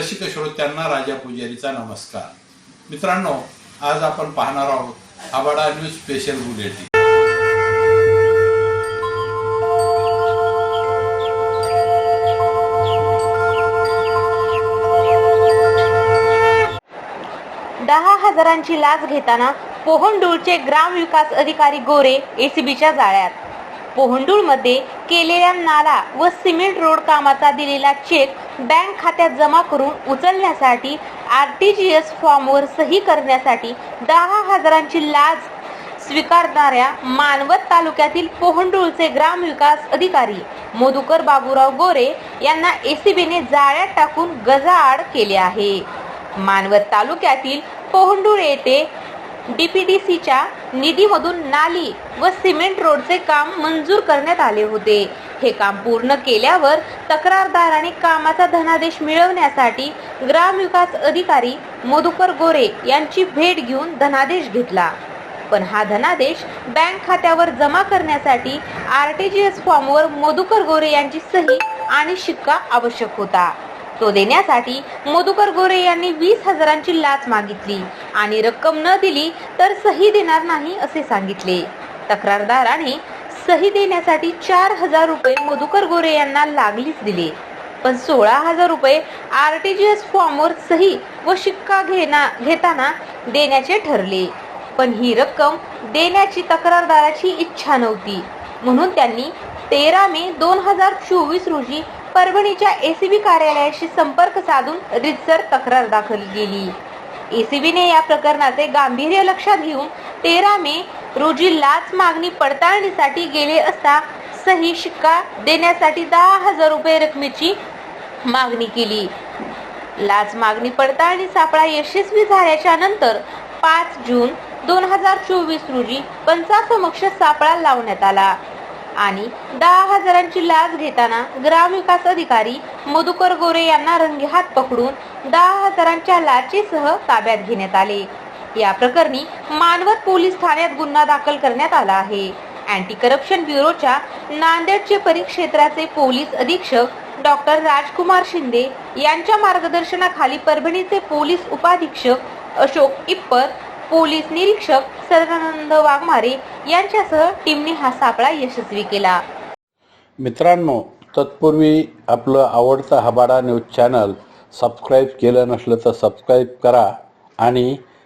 रसिक श्रोत्यांना राजा पुजारीचा नमस्कार. मित्रांनो आज आपण पाहणार आहोत आबाडा न्यूज स्पेशल बुलेटिन. दहा हजारांची लाच घेताना पोहंडूळचे ग्रामविकास अधिकारी गोरे एसीबीच्या जाळ्यात. पोहंडूळमध्ये केलेल्या नाला व सिमेंट रोड कामाचा दिलेला चेक बँक खात्यात जमा करून उचलण्यासाठी आर टी जी एस फॉर्मवर सही करण्यासाठी दहा हजारांची लाच स्वीकारणाऱ्या मानवत तालुक्यातील पोहंडूळचे ग्रामविकास अधिकारी मधुकर बाबूराव गोरे यांना एसीबीने जाळ्यात टाकून गजाआड केले आहे. मानवत तालुक्यातील पोहंडूळ येथे डीपीडीसीच्या निधीमधून नाली व सिमेंट रोडचे काम मंजूर करण्यात आले होते. हे काम पूर्ण केल्यावर तक्रारदाराने कामाचा धनादेश मिळवण्यासाठी ग्रामविकास अधिकारी मधुकर गोरे यांची भेट घेऊन धनादेश घेतला. पण हा धनादेश बँक खात्यावर जमा करण्यासाठी आर टी जी एस फॉर्मवर मधुकर गोरे यांची सही आणि शिक्का आवश्यक होता. तो देण्यासाठी मधुकर गोरे यांनी वीस हजारांची लाच मागितली आणि रक्कम न दिली तर सही देणार नाही असे सांगितले. तक्रारदाराने सही देण्यासाठी चार हजार रुपये मधुकर गोरे यांना लागलीच दिले. पण सोळा हजार रुपये आर टी जी एस फॉर्मवर सही व शिक्का घेना घेताना देण्याचे ठरले. पण ही रक्कम देण्याची तक्रारदाराची इच्छा नव्हती. म्हणून त्यांनी तेरा मे दोन हजार चोवीस रोजी परभणीच्या एसीबी कार्यालयाशी संपर्क साधून रितसर तक्रार दाखल केली. एसीबीने या प्रकरणाचे गांभीर्य लक्षात घेऊन तेरा मे रोजी लाच मागणी पडताळणीसाठी गेले असता सही शिक्का देण्यासाठी दहा हजार रुपये रकमेची मागणी केली. लाच मागणी पडताळणी सापळा यशस्वी झाल्याच्यानंतर पाच जून दोन हजार चोवीस रोजी पंचासमक्ष सापळा लावण्यात आला आणि दहा हजारांची लाच घेताना ग्रामविकास अधिकारी मधुकर गोरे यांना रंगेहात पकडून दहा हजारांच्या लाचेसह ताब्यात घेण्यात आले. या प्रकरणी मानवत पोलीस ठाण्यात गुन्हा दाखल करण्यात आला आहे. अँटी करप्शन ब्युरोच्या नांदेडचे परिक्षेत्राचे पोलीस अधीक्षक डॉक्टर राजकुमार शिंदे यांच्या मार्गदर्शनाखाली परभणीचे पोलीस उपाधीक्षक अशोक इप्पर पोलीस निरीक्षक सदानंद वाघमारे यांच्यासह टीमने हा सापळा यशस्वी केला. मित्रांनो तत्पूर्वी आपलं आवडतं हबाडा न्यूज चॅनल सबस्क्राईब केलं नसलं तर सबस्क्राईब करा आणि